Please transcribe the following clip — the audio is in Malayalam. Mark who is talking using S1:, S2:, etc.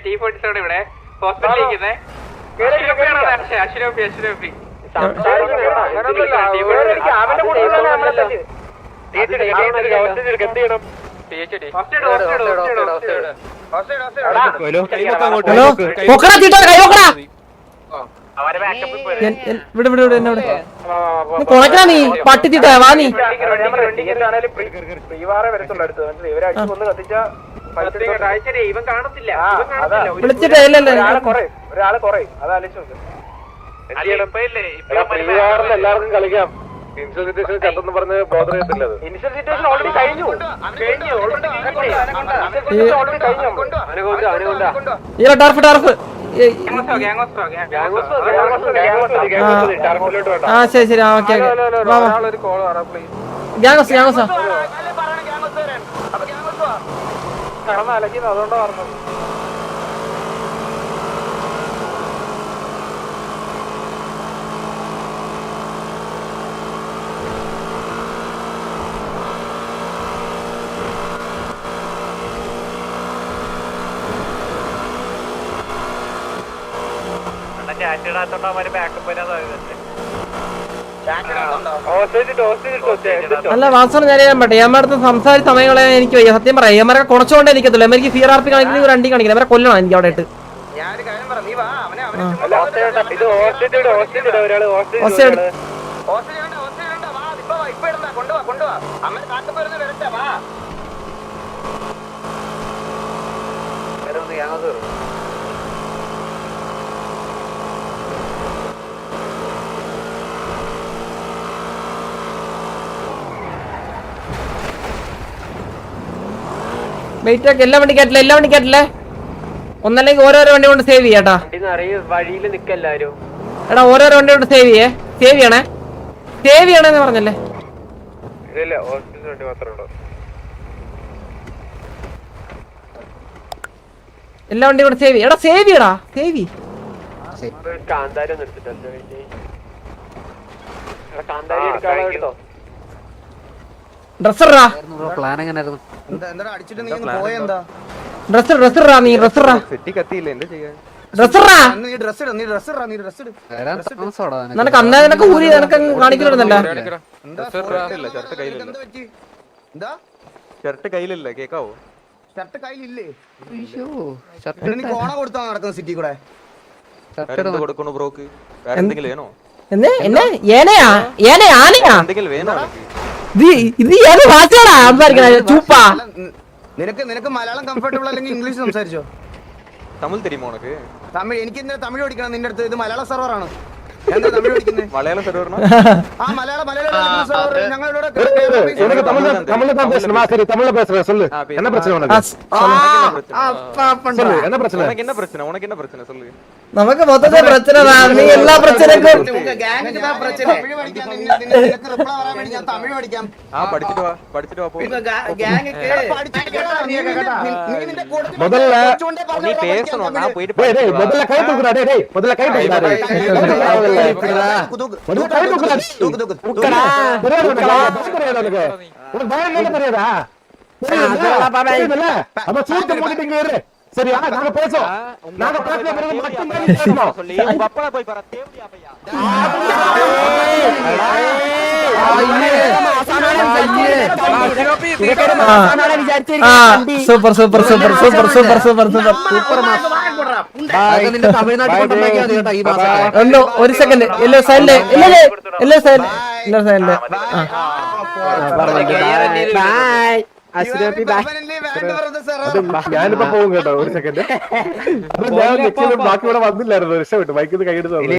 S1: ടി ഫോർട്ടി സെവൻ ഇവിടെ ഹോസ്പിറ്റലിൽ ഇരിക്കുന്നേ അശ്വരോപ്പി അശ്വരോപ്പി
S2: ഹലോ പൊക്കടാ തീട്ടാ കൈ പൊക്കടാ എൻ- എൻ- ഇവിടെ ഇവിടെ ഇവിടെ എന്നെ ഇവിടെ നീ കൊണക്കടാ നീ വരത്തുള്ളൂ അടുത്ത് വാ നീ
S1: ഇവൻ കാണത്തില്ല ഇവൻ കാണത്തില്ല.
S2: വിളിച്ചിട്ട്.
S1: ഒരാൾ ഇപ്പൊ ഇല്ലേ, ഇപ്പൊ
S3: എല്ലാവർക്കും കളിക്കാം. ഇൻഷുറൻസ് സിറ്റുവേഷൻ ചത്തെന്ന് പറഞ്ഞ് ബോധം ചെയ്യത്തില്ല ഇൻഷുറൻസ് സിറ്റുവേഷൻ ഓൾറെഡി കഴിഞ്ഞു.
S2: ഈല ടർഫ് ടർഫ്. ആ ശരി ശരി. ആ ഓക്കെ ഗ്യാങ്സ് വാ. വാ
S3: അലക്കുന്നത് കോൾ പറഞ്ഞത്. പ്ലീസ്
S2: അവർ ബാക്കപ്പ്
S3: കടന്ന് പറഞ്ഞത്
S2: അല്ല വാസന ഞാൻ ചെയ്യാൻ പറ്റേ. ഞാൻ അടുത്ത് സംസാരിച്ച സമയങ്ങളെ എനിക്ക് വയ്യ. സത്യം പറയാം. എമ്മരെ കുറച്ചുകൊണ്ടേ എനിക്കത്തില്ല. എനിക്ക് സി ആർ പി കാണിക്കുന്ന ഒരു അണ്ടി കാണിക്കണം അവരെ കൊല്ലണം എനിക്ക് അവിടെ ഇട്ട്.
S1: ഞാനൊരു കാര്യം പറ നീ വാ അവനെ അവനെ
S3: അല്ല, ഇത് ഹോസ്റ്റലിയുടെ ഹോസ്റ്റലിയുടെ ഒരാൾ
S2: ഹോസ്റ്റലിയുടെ-
S3: ഹോസ്റ്റലിൽ
S1: ഹോസ്റ്റലിൽ വേണ്ട ഹോസ്റ്റലിൽ വേണ്ട വാ ഇപ്പൊ വാ ഇപ്പൊ ഇടണ്ട കൊണ്ടുവാ കൊണ്ടുവാ അമ്മ കാട്ടുപോരുന്ന് വരട്ടെ വാ
S2: വെയിറ്റ് ആക്കി എല്ലാ വണ്ടി കേട്ടില്ല എല്ലാ വണ്ടി കേട്ടില്ലേ ഒന്നല്ലെങ്കിൽ ഓരോരോ വണ്ടി കൊണ്ട് സേവ് ചെയ്യാട്ടാ.
S3: വഴിയിൽ നിക്കെല്ലാരും
S2: എടാ ഓരോരോ വണ്ടി കൊണ്ട് സേവ് ചെയ്യേ. സേവ് ചെയ്യണേ. സേവ് ചെയ്യണേന്ന് പറഞ്ഞല്ലേ?
S3: ഇല്ല ഹോസ്റ്റലിന് വേണ്ടി മാത്രമേ ഉള്ളൂ.
S2: എല്ലാ വണ്ടി കൊണ്ട് സേവ് എടാ സേവ് ചെയ്യടാ. സേവ്
S3: കാന്താരി ഒന്ന് എടുത്തിട്ടല്ലോ കാന്താരി എടുക്കാതെ
S2: ഡ്രസ്സറാ
S4: പ്ലാൻ എങ്ങനെയായിരുന്നു
S2: ഡ്രസ്സർ ഡ്രസ്സറാ നീ ഡ്രസ്സറാ ഡ്രസ്സറാ
S4: നിനക്ക്.
S2: അന്നേ നിനക്ക് ഊരി നിനക്ക് കാണിക്കലുണ്ടല്ല
S3: ഷർട്ട് കയ്യിലില്ല. കേക്കാവോ?
S5: ഷർട്ട് കയ്യിലില്ലേ?
S4: അയ്യോ ഷർട്ട്
S5: നീ കോണ കൊടുത്താ നടക്കുന്ന സിറ്റി കൂടെ?
S3: കൊടുക്കണു ബ്രോക്ക്? എന്തെങ്കിലും വേണോ?
S2: എന്നെ? എന്നെ? ഏനയാ? ഏന ആനയാ
S3: എന്തെങ്കിലും വേണോ
S5: നിനക്ക് നിനക്ക് മലയാളം കംഫർട്ടബിൾ അല്ലെങ്കിൽ ഇംഗ്ലീഷ് സംസാരിച്ചോ?
S3: തമിഴ് തരുമോ ഉനക്ക്
S5: തമിഴ് എനിക്ക് ഇന്നലെ തമിഴ് പഠിക്കണം നിന്റെ അടുത്ത്. ഇത് മലയാള സെർവറാണ്
S6: என்ன பிரச்சனை நமக்கு மொத்தத்தை பிரச்சனை
S5: தான் நீ எல்லா பிரச்சனைக்கும்
S6: முதல்ல நீ பேசணும்
S3: நான் போயிட்டு
S6: முதல்ல கை தூக்குறாடே முதல்ல கை தூக்குறாடே சரியா நாங்க
S4: super super super super super super super super
S2: ഒന്ന് ഒരു സെക്കൻഡ് എല്ലോ സൈലന്റ് ഇല്ലല്ലേ എല്ലോ സൈലന്റ് എല്ലോ
S5: സൈലന്റ് for the
S6: ഞാനിപ്പോ പോകും കേട്ടോ ഒരു സെക്കൻഡ് അപ്പൊ ഞാൻ ബാക്കി ഇവിടെ വന്നില്ലായിരുന്നു രക്ഷപ്പെട്ടു ബൈക്കിൽ നിന്ന് കൈയെടുത്ത്